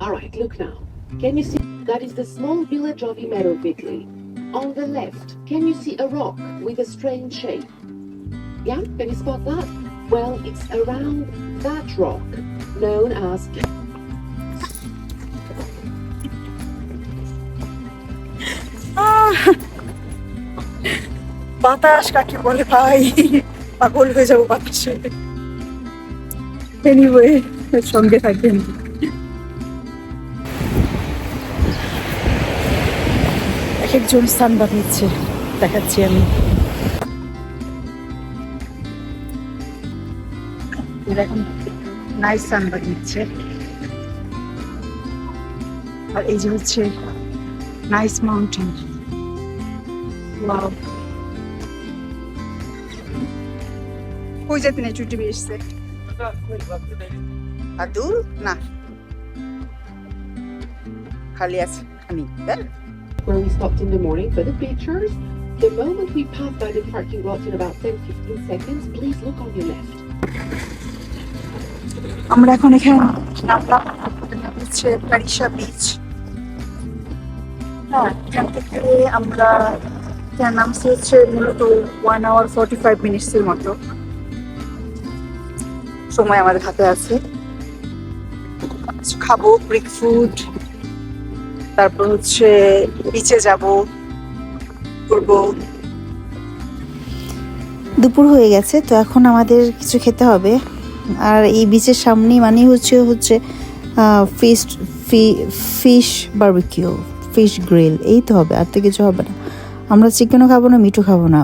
All right, look now. Can you see that is the small village of Imerovitli? On the left, can you see a rock with a strange shape? Yeah, can you spot that? Well, it's around that rock, known as বাতাস কাকে বলে ভাই পাগল হয়ে যাবো বাতাসে anyway সঙ্গে থাকবেন এক একজন স্থান বানিয়েছে, দেখাচ্ছি আমি। আর এই যে হচ্ছে নাইস মাউন্টেন এসছে। আর দূর না। খালি আছে আমি হ্যাঁ? where we stopped in the morning for the pictures. The moment we pass by the parking lot in about 10-15 seconds, please look on your left. আমরা এখন এখানে নামলাম এটা হচ্ছে প্যারিসা বিচ হ্যাঁ এখান থেকে আমরা এখানে নামছি হচ্ছে মূলত ওয়ান আওয়ার ফোর্টি ফাইভ মিনিটসের মতো সময় আমাদের হাতে আছে কিছু খাবো ব্রেক ফুড তারপর হচ্ছে বিচে যাব, ঘুরবো। দুপুর হয়ে গেছে, তো এখন আমাদের কিছু খেতে হবে। আর এই বিচের সামনেই মানে হচ্ছে হচ্ছে fish fish barbecue fish grill এই তো হবে, আর তো কিছু হবে না। আমরা চিকেনও খাব না মিটও খাব না।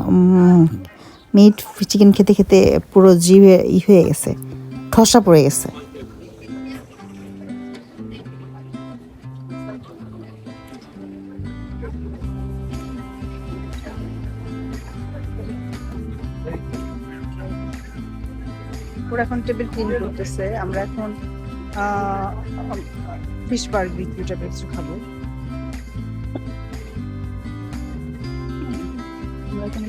মিট চিকেন খেতে খেতে পুরো জিভে ই হয়ে গেছে, ঠসা পড়ে গেছে। ওরা এখন টেবিল ক্লিন করতেছে, আমরা এখন ফিশ বারবিকিউটা কিছু খাব। আমরা এখানে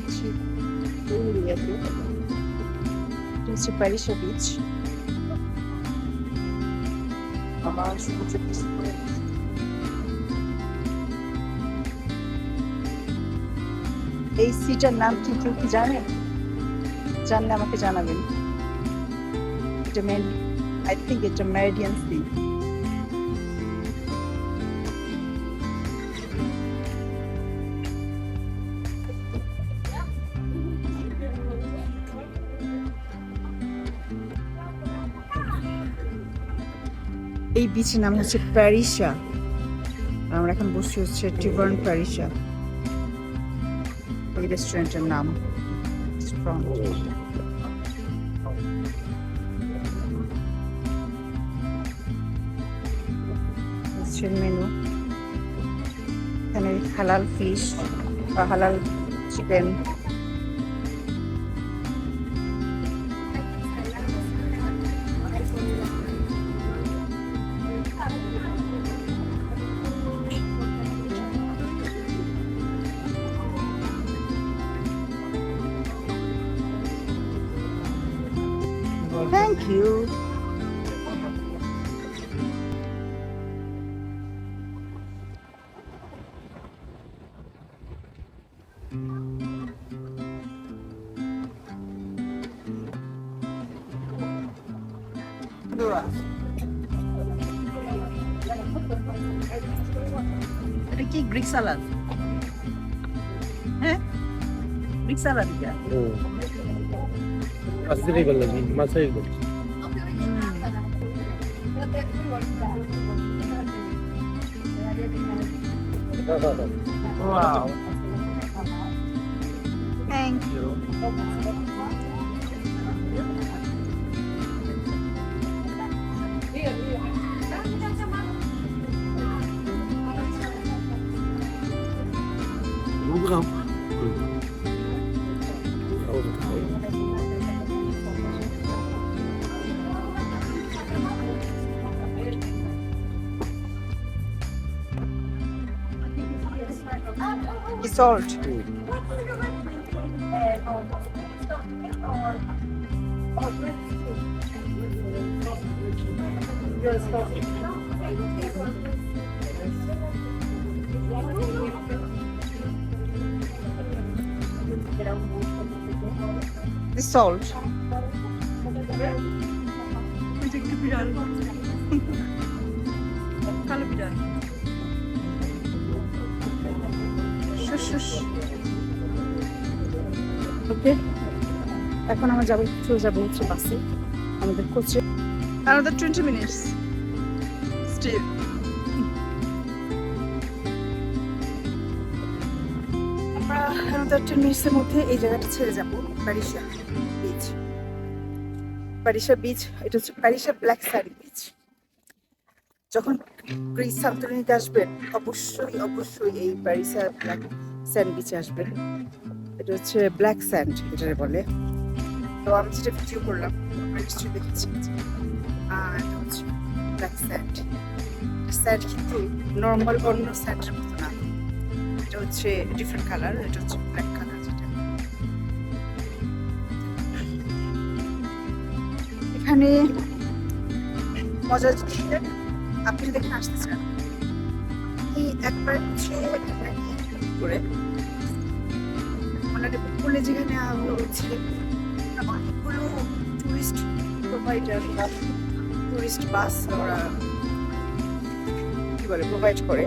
এই সিটার নাম কি কেউ কি জানেন জানলে আমাকে জানাবেন। এটা মেন আই থিঙ্ক এটা মেরিডিয়ান সি এই বিচের নাম হচ্ছে প্যারিসা আমরা এখন বসছি হচ্ছে টিভার্ন প্যারিসা ওই রেস্টুরেন্টের নাম। স্ট্রং হচ্ছে মেনু এখানে হালাল ফিশ বা হালাল চিকেন থ্যাংক ইউ এটা কি গ্রিক সালাদ হ্যাঁ গ্রিক সালাদ এটা Asli balagi, masay ko. Wow. Thank you. Salt. Dissolved. Böcekli birer. Kalı birer. Şuş şuş. Okay? এখন আমরা যাব চলে যাব হচ্ছে বাসে আমাদের কোচে। আমাদের টোয়েন্টি মিনিটস স্টিল আমরা আমাদের টেন মিনিটসের মধ্যে এই জায়গাটা ছেড়ে যাব প্যারিসা বিচ প্যারিসা বিচ এটা হচ্ছে প্যারিসা ব্ল্যাক স্যান্ড বিচ যখন গ্রিস সান্তরিনিতে আসবেন অবশ্যই অবশ্যই এই প্যারিসা ব্ল্যাক স্যান্ড বিচে আসবেন। এটা হচ্ছে ব্ল্যাক স্যান্ড এটা বলে। তো আমি যেটা ভিডিও করলাম নিশ্চয়ই দেখেছি ব্ল্যাক স্যান্ড স্যান্ড কিন্তু নর্মাল অন্য স্যান্ডের মতো না। এটা হচ্ছে ডিফারেন্ট কালার এটা হচ্ছে ব্ল্যাক কালার যেটা। এখানে মজার জিনিস আপনি যদি এখানে আসতে চান একবার করে মানে বলে যেখানে হচ্ছে অনেকগুলো টুরিস্ট প্রোভাইডার টুরিস্ট বাস ওরা কি বলে প্রোভাইড করে,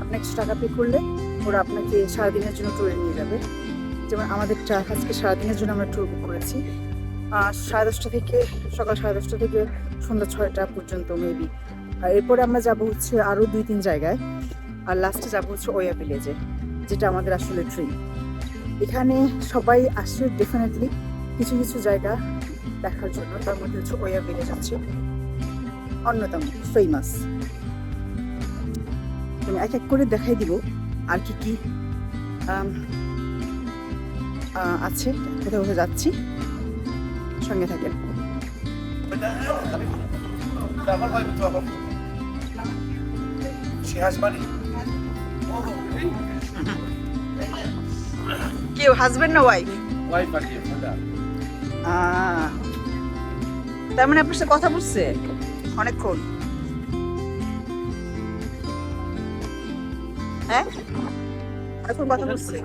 আপনি একশো টাকা পে করলে ওরা আপনাকে সারাদিনের জন্য ট্যুরে নিয়ে যাবে। যেমন আমাদেরটা আজকে সারাদিনের জন্য আমরা ট্যুর বুক করেছি। সাড়ে দশটা থেকে, সকাল সাড়ে দশটা থেকে সন্ধ্যা ছয়টা পর্যন্ত মেবি এরপরে আমরা যাব হচ্ছে আরও দুই তিন জায়গায়। আর লাস্টে যাব হচ্ছে ওয়া ভিলেজে যেটা আমাদের আসলে ড্রিম এখানে সবাই আসছে ডেফিনেটলি কিছু কিছু জায়গা দেখার জন্য তার মধ্যে হচ্ছে ওয়া ভিলেজ আছে অন্যতম ফেমাস আমি এক এক করে দেখাই দিব আর কি কি আছে কোথাও কোথাও যাচ্ছি সঙ্গে থাকেন She has money. কেউ হাজবেন্ড না ওয়াইফ ওয়াইফ আর কেউ mother. তার মানে আপনার সাথে কথা বলছে? অনেকক্ষণ। হ্যাঁ? অনেকক্ষণ কথা বলছে।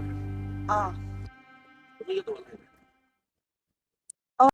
আহ